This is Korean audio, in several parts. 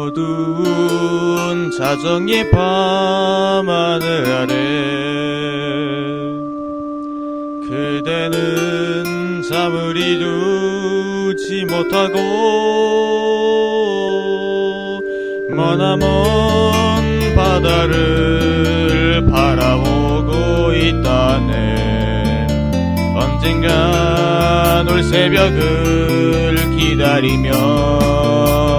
어두운 자정의 밤하늘 아래 그대는 잠을 이루지 못하고 머나먼 바다를 바라보고 있다네. 언젠간 올 새벽을 기다리며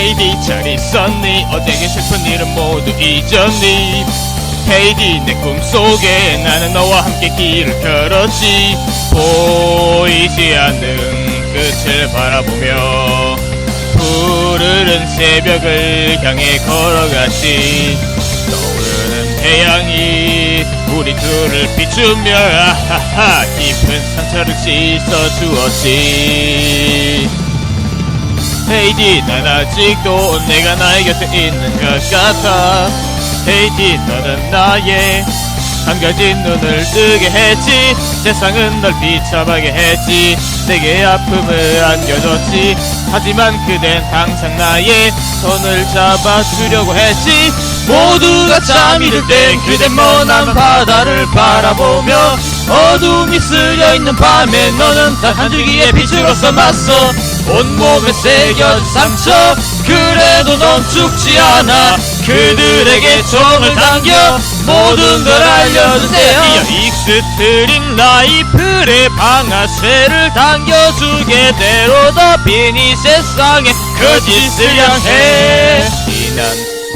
헤이디 잘 있었니? 어제의 슬픈 일은 모두 잊었니? 헤이디 내 꿈속에 나는 너와 함께 길을 걸었지. 보이지 않는 끝을 바라보며 푸르른 새벽을 향해 걸어갔지. 떠오르는 태양이 우리 둘을 비추며 아하하 깊은 상처를 씻어주었지 헤이디 난 아직도 내가 나의 곁에 있는 것 같아. 헤이디 너는 나의 한 가지 눈을 뜨게 했지. 세상은 널 비참하게 했지. 내게 아픔을 안겨줬지. 하지만 그댄 항상 나의 손을 잡아주려고 했지. 모두가 잠이 들땐 그댄 머나먼 바다를 바라보며 어둠이 쓸려있는 밤에 너는 단 한 줄기의 빛으로서 맞서 온몸에 새겨진 상처 그래도 넌 죽지 않아. 그들에게 총을 당겨 모든 걸 알려주세요. 익스트림 라이플의 방아쇠를 당겨주게 대로 이 세상에 거짓을 향해. 이난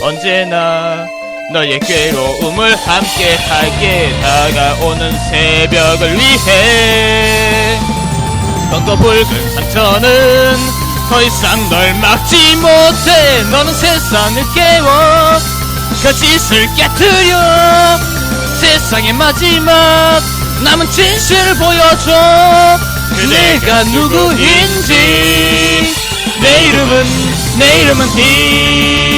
언제나 너의 괴로움을 함께하게 다가오는 새벽을 위해. 넌더 붉은 상처는 더 이상 널 막지 못해. 너는 세상을 깨워. 거짓을 깨뜨려. 세상의 마지막 남은 진실을 보여줘. 내가 누구인지. 내 이름은 내 이름은 히